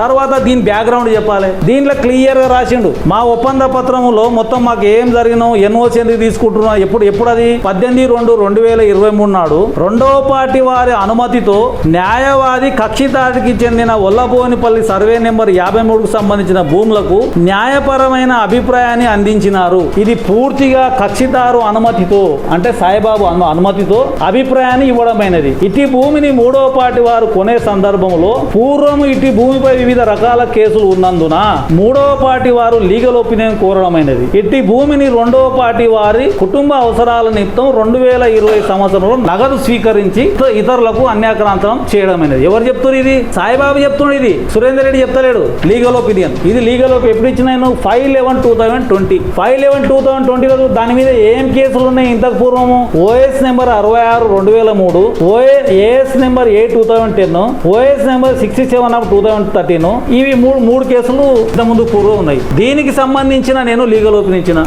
తర్వాత దీని బ్యాక్గ్రౌండ్ చెప్పాలి. దీంట్లో క్లియర్గా రాసిండు. మా ఒప్పంద పత్రములో మొత్తం మాకు ఏం జరిగినో ఎన్ఓసి ఎందుకు తీసుకుంటున్నా ఎప్పుడు ఎప్పుడు అది? పద్దెనిమిది రెండు రెండు వేల ఇరవై మూడు నాడు రెండవ పార్టీ వారి అనుమతితో న్యాయవాది కక్షిదారికి చెందిన ఒల్లబోనిపల్లి సర్వే నెంబర్ యాభై మూడుకు సంబంధించిన భూములకు న్యాయపరమైన అభిప్రాయాన్ని అందించినారు. ఇది పూర్తిగా కక్షిదారు అనుమతితో అంటే సాయిబాబు అను అనుమతితో అభిప్రాయాన్ని ఇవ్వడమైనది. ఇటు భూమిని మూడవ పార్టీ వారు కొనే సందర్భంలో పూర్వం ఇటు భూమిపై వివిధ రకాల కేసులు ఉన్నందున మూడవ పార్టీ వారు లీగల్ ఒపీనియన్ కోరడమైనది ఇట్టి భూమిని రెండవ పార్టీ వారి కుటుంబ అవసరాల నిమిత్తం రెండు వేల ఇరవై సంవత్సరంలో నగదు స్వీకరించి ఇతరులకు అన్యాక్రాంతం చేయడమైనది ఎవరు చెప్తున్నారు ఇది సాయిబాబు చెప్తున్నాడు ఇది సురేందర్ రెడ్డి చెప్తలేడు లీగల్ ఒపీనియన్ ఇది లీగల్ ఒపీ ఎప్పుడు ఇచ్చినాను five eleven two thousand twenty five eleven two thousand ట్వంటీలో దాని మీద ఏం కేసులు ఉన్నాయి ఇంతకు పూర్వము ఓఎస్ నెంబర్ అరవై ఆరు రెండు వేల మూడు OA number A two thousand ten OS number sixty seven of two thousand thirteen ఇవి మూడు మూడు కేసులు ఇంత ముందు పూర్వం ఉన్నాయి. దీనికి సంబంధించిన నేను లీగల్ ఒపీనియన్ ఇచ్చిన.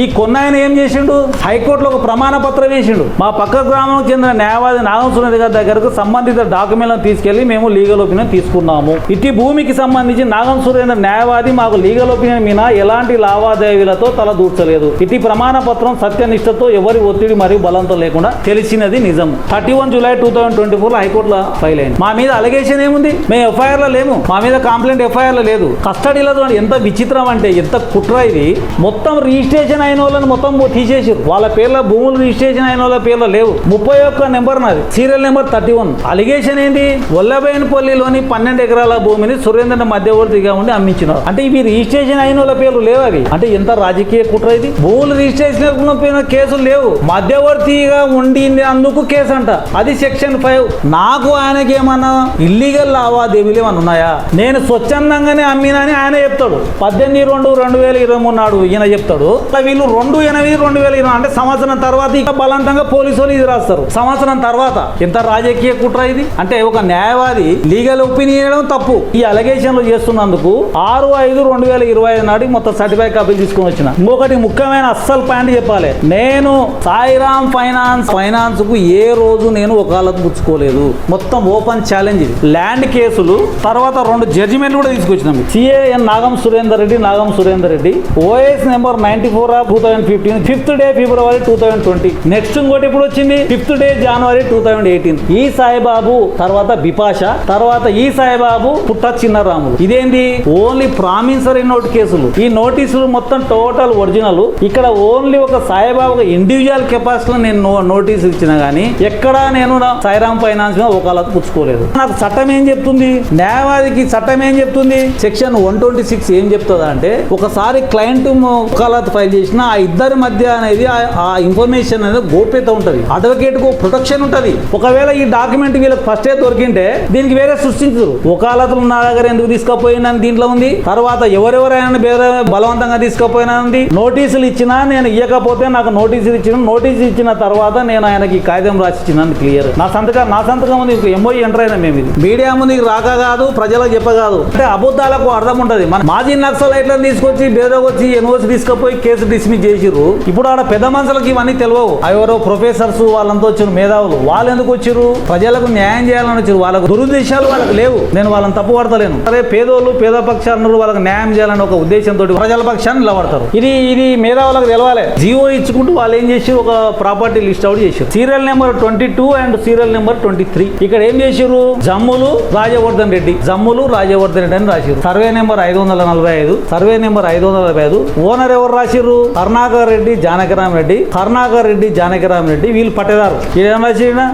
ఈ కొన్నాయన ఏం చేసిండు? హైకోర్టులో ఒక ప్రమాణ పత్రం వేసిండు. మా పక్క గ్రామం చెందిన న్యాయవాది నాగం గారి దగ్గరకు సంబంధిత డాక్యుమెంట్లను తీసుకెళ్ళి మేము లీగల్ ఒపీనియన్ తీసుకున్నాము. ఇటు భూమికి సంబంధించి నాగం సురేంద్ర న్యాయవాది మాకు లీగల్ ఒపీనియన్ మీద ఎలాంటి లావాదేవీలతో తల దూర్చలేదు. ఇటు ప్రమాణ పత్రం సత్యనిష్టతో ఎవరి ఒత్తిడి మరియు బలంతో లేకుండా తెలిసినది నిజం. Thirty one July two thousand twenty four హైకోర్టులో ఫైల్ అయింది. మా మీద అలిగేషన్ ఏముంది? మేము ఎఫ్ఐఆర్లో లేము. మా మీద కంప్లైంట్ ఎఫ్ఐఆర్లో లేదు. కస్టడీలో ఎంత విచిత్రం అంటే ఎంత కుట్ర ఇది. మొత్తం రిజిస్ట్రేషన్ అయిన వాళ్ళని మొత్తం తీసేసారు వాళ్ళ పేర్ల భూములు రిజిస్ట్రేషన్ అయిన వాళ్ళ పేర్లు లేవు. ముప్పై ఒక్క నెంబర్ నాది. Serial number thirty one. Allegation ఏంటి వల్లభైనపల్లిలోని పన్నెండు ఎకరాల భూమిని సురేంద్ర మధ్యవర్తిగా ఉండి అమ్మించినారు. అంటే ఇవి రిజిస్ట్రేషన్ అయిన వాళ్ళ పేర్లు లేవు అవి. అంటే ఎంత రాజకీయ కుట్ర ఇది? భూములు రిజిస్ట్రేషన్ పోయిన కేసులు లేవు. మధ్యవర్తిగా ఉండింది అందుకు కేసు అంట. అది సెక్షన్ ఫైవ్ నాకు ఆయనకి ఏమన్నా ఇల్లీగల్ లావాదేవీలు ఏమన్నా ఉన్నాయా? నేను స్వచ్ఛందంగానే అమ్మినని ఆయన చెప్తాడు. పద్దెనిమిది రెండు రెండు వేల ఇరవై మూడు నాడు ఈయన చెప్తాడు. అట్లా వీళ్ళు రెండు ఎనిమిది రెండు వేల ఇరవై అంటే సంవత్సరం తర్వాత ఇక బలవంతంగా పోలీసు వాళ్ళు ఇది రాస్తారు. సంవత్సరం తర్వాత ఎంత రాజకీయ కుట్ర ఇది? అంటే ఒక న్యాయవాది లీగల్ ఒపీనియన్ తప్పు. ఈ అలగేషన్లు చేస్తున్నందుకు ఆరు ఐదు రెండు వేల ఇరవై ఐదు నాటికి మొత్తం సర్టిఫైడ్ కాపీలు తీసుకొని వచ్చిన. ఇంకొకటి ముఖ్యమైన అస్సలు పాయింట్ చెప్పాలి. నేను సాయిరామ్ ఫైనాన్స్ ఫైనాన్స్కు ఏ రోజు నేను ఒకళ్ళకు పుచ్చుకోలేదు మొత్తం ఓపెన్ ఛాలెంజ్ ఇది. ల్యాండ్ కేసులు తర్వాత రెండు జడ్జిమెంట్లు కూడా తీసుకొచ్చినాం. CAN Nagam Surender Reddy Nagam Surender Reddy OS number ninety four of two thousand fifteen fifth day February two thousand twenty next ఇంకోటి ఇప్పుడు వచ్చింది? Fifth day January two thousand eighteen ఈ సాయిబాబు తర్వాత బిపాష తర్వాత ఈ సాయిబాబు పుట్ట చిన్నరాములు. ఇదేంది? ఓన్లీ ప్రామిసరీ నోట్ కేసులు. ఈ నోటీసులు మొత్తం టోటల్ ఒరిజినల్ ఇక్కడ ఓన్లీ ఒక సాయిబాబు ఇండివిజువల్ కెపాసిటీలో నేను నోటీసులు ఇచ్చిన గానీ ఎక్కడా నేను నా సాయిరామ్ ఫైనాన్స్ మీద ఒకళ్ళకు పుచ్చుకోలేదు. నాకు చట్టం ఏం చెప్తుంది? న్యాయవాదికి చట్టం ఏం చెప్తుంది? సెక్షన్ వన్ ట్వంటీ సిక్స్ ఏం చెప్తుందా అంటే ఒకసారి క్లయింట్ వకాలత్ ఫైల్ చేసి చేసిన ఆ ఇద్దరి మధ్య అనేది ఆ- ఇన్ఫర్మేషన్ అనేది గోప్యత ఉంటుంది. అడ్వకేట్కు ప్రొటెక్షన్ ఉంటుంది. ఒకవేళ ఈ డాక్యుమెంట్ వీళ్ళకి ఫస్టే దొరికింటే దీనికి వేరే సృష్టించరు. వకాలతులు నా దగ్గర ఎందుకు తీసుకుపోయినా దీంట్లో ఉంది. తర్వాత ఎవరెవరైనా వేరే బలవంతంగా తీసుకుపోయినా ఉంది. నోటీసులు ఇచ్చినా నేను ఇవ్వకపోతే నాకు నోటీసులు ఇచ్చిన నోటీసు ఇచ్చిన తర్వాత నేను ఆయనకి కాగితం రాసి ఇచ్చినాను క్లియర్ నా సంతకం నా సంతకం ఉంది. ఎంఓఈ ఎంటర్ అయినా మేము ఇది. మీడియా ముందుకు రాక కాదు ప్రజలకు చెప్పగాదు. అంటే అబద్ధాలకు అర్థం ఉంటుంది మన మాజీ నక్సలైట్లను తీసుకొచ్చి బేదకొచ్చి ఎన్ఓసి తీసుకుపోయి కేసు డిస్మిస్ చేసిర్రు. ఇప్పుడు ఆడ పెద్ద మనుషులకి ఇవన్నీ తెలియవు ఎవరో ప్రొఫెసర్స్ వాళ్ళంతా వచ్చిన మేధావులు. వాళ్ళు ఎందుకు వచ్చారు? ప్రజలకు న్యాయం చేయాలని వచ్చారు. వాళ్ళకు దురుద్దేశాలు వాళ్ళకి లేవు. నేను వాళ్ళని తప్పు పడతలేను అదే పేదోళ్ళు పేద పక్షాలను వాళ్ళకి న్యాయం చేయాలని ఒక ఉద్దేశంతో ప్రజల పక్షాన్ని నిలబడతారు. ఇది ఇది మేధావులకు తెలవాలి. జీవో ఇచ్చుకుంటూ వాళ్ళు ఏం చేసి ఒక ప్రాపర్టీ లిస్ట్ అవుట్ చేశారు serial number twenty two and serial number twenty three. ఇక్కడ ఏం చేశారు జమ్ములు రాజవర్ధన్ రెడ్డి. జమ్ములు రాజవర్ధన్ రెడ్డి అని రాశారు సర్వే నెంబర్ ఐదు వందల నలభై ఐదు. సర్వే నెంబర్ ఐదు వందల నలభై ఐదు. ఓనర్ ఎవరు రాసిర్రు? కరుణాకర్ రెడ్డి జానకిరామ్ రెడ్డి కరుణాకర్ రెడ్డి జానకిరామ్ రెడ్డి వీళ్ళు పట్టేదారు. ఏం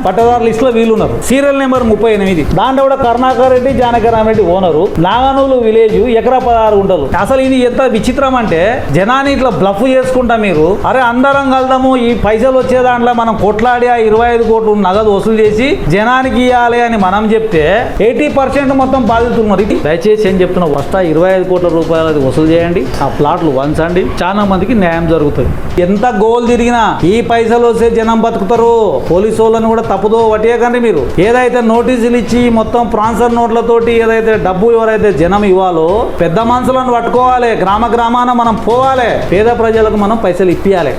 పట్టేదారు లిస్ట్లో వీళ్ళు ఉన్నారు. సీరియల్ నెంబర్ ముప్పై ఎనిమిది. దాంట్లో కూడా కరుణాకర్ రెడ్డి జానకిరామ్ రెడ్డి ఓనరు. నాగనూలు విలేజ్ ఎకరా పదహారు గుంటలు. అసలు ఇది ఎంత విచిత్రం అంటే జనాన్ని ఇట్లా బ్లఫ్ చేసుకుంటా మీరు. అరే అందరం కలదాము ఈ పైసలు వచ్చే దాంట్లో మనం కొట్లాడి ఆ ఇరవై ఐదు కోట్లు నగదు వసూలు చేసి జనానికి ఇవ్వాలి అని మనం చెప్తే ఎయిటీ పర్సెంట్ మొత్తం బాధితులు మరి దయచేసి ఏం చెప్తున్నా వస్తా ఇరవై ఐదు కోట్ల రూపాయలు అది వసూలు చేయండి. ఆ ప్లాట్లు వంచండి. చాలా మందికి న్యాయం జరుగుతుంది. ఎంత గోల్ తిరిగినా ఈ పైసలు వస్తే జనం బతుకుతారు. పోలీసు వాళ్ళని కూడా తప్పుదో పట్టేయకండి మీరు. ఏదైతే నోటీసులు ఇచ్చి మొత్తం ప్రాన్సర్ నోట్లతోటి ఏదైతే డబ్బు ఎవరైతే జనం ఇవ్వాలో పెద్ద మనుషులను పట్టుకోవాలి. గ్రామ గ్రామాన మనం పోవాలి. పేద ప్రజలకు మనం పైసలు ఇప్పియాలి.